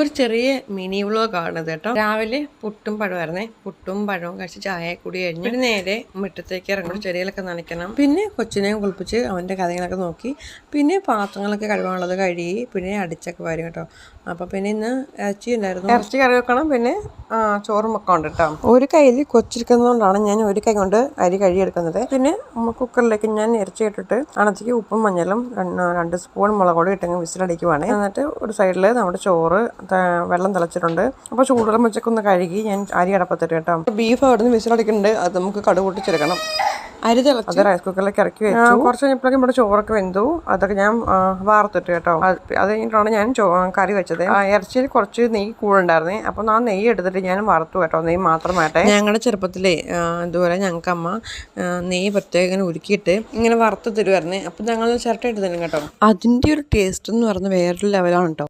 ഒരു ചെറിയ മിനി വ്ളോഗാണിത് കേട്ടോ. രാവിലെ പുട്ടും പഴമായിരുന്നേ പുട്ടും പഴവും കഴിച്ച് ചായ കൂടി കഴിഞ്ഞ് പിന്നെ നേരെ മുറ്റത്തേക്ക് ഇറങ്ങും ചെടികളൊക്കെ നനയ്ക്കണം. പിന്നെ കൊച്ചിനെയും കുളിപ്പിച്ച് അവന്റെ കഥകളൊക്കെ നോക്കി. പിന്നെ പാത്രങ്ങളൊക്കെ കഴുകാനുള്ളത് കഴുകി പിന്നെ അടിച്ചൊക്കെ വരും കേട്ടോ. അപ്പോൾ പിന്നെ ഇന്ന് ഇറച്ചി ഉണ്ടായിരുന്നു. ഇറച്ചി കറി വെക്കണം പിന്നെ ചോറും വെക്കണം ഉണ്ട് കേട്ടോ. ഒരു കയ്യിൽ കൊച്ചിരിക്കുന്നതുകൊണ്ടാണ് ഞാൻ ഒരു കൈ കൊണ്ട് അരി കഴുകിയെടുക്കുന്നത്. പിന്നെ കുക്കറിലേക്ക് ഞാൻ ഇറച്ചി ഇട്ടിട്ട് അണത്തേക്ക് ഉപ്പും മഞ്ഞളും രണ്ട് സ്പൂൺ മുളക് പൊടി ഇട്ടെങ്കിൽ വിസിലടിക്കുവാണ്. എന്നിട്ട് ഒരു സൈഡിൽ നമ്മുടെ ചോറ് വെള്ളം തിളച്ചിട്ടുണ്ട്. അപ്പോൾ ചൂടുവെള്ളം വെച്ചൊക്കെ കഴുകി ഞാൻ അരി അടപ്പത്തിട്ട് കേട്ടോ. ബീഫ് അവിടെ നിന്ന് വിസിലടിക്കുന്നുണ്ട് അത് നമുക്ക് കടുക് പൊട്ടിച്ചെടുക്കണം അരി തിളച്ച് അത് റൈസ് കുക്കറിലേക്ക് ഇറക്കി വെച്ചു. കുറച്ച് കഴിഞ്ഞപ്പോഴേക്കും നമ്മുടെ ചോറൊക്കെ വെന്തു. അതൊക്കെ ഞാൻ വാർത്തിട്ട് കേട്ടോ. അത് കഴിഞ്ഞിട്ടാണ് ഞാൻ ചോ കറി വെച്ചത്. ആ, ഇറച്ചിയിൽ കുറച്ച് നെയ്യ് കൂടുണ്ടായിരുന്നേ അപ്പോൾ ആ നെയ്യ് എടുത്തിട്ട് ഞാൻ വറുത്തു കേട്ടോ. നെയ്യ് മാത്രമായിട്ട്. ഞങ്ങളുടെ ചെറുപ്പത്തിലേ ഇതുപോലെ ഞങ്ങൾക്ക് അമ്മ ആ, നെയ്യ് പ്രത്യേകം ഇങ്ങനെ ഉരുക്കിയിട്ട് ഇങ്ങനെ വറുത്ത് തരുമായിരുന്നേ അപ്പോൾ ഞങ്ങൾ ചിരട്ടയിട്ട് തരും കേട്ടോ. അതിന്റെ ഒരു ടേസ്റ്റ് എന്ന് പറയുന്നത് വേറൊരു ലെവലാണ് കേട്ടോ.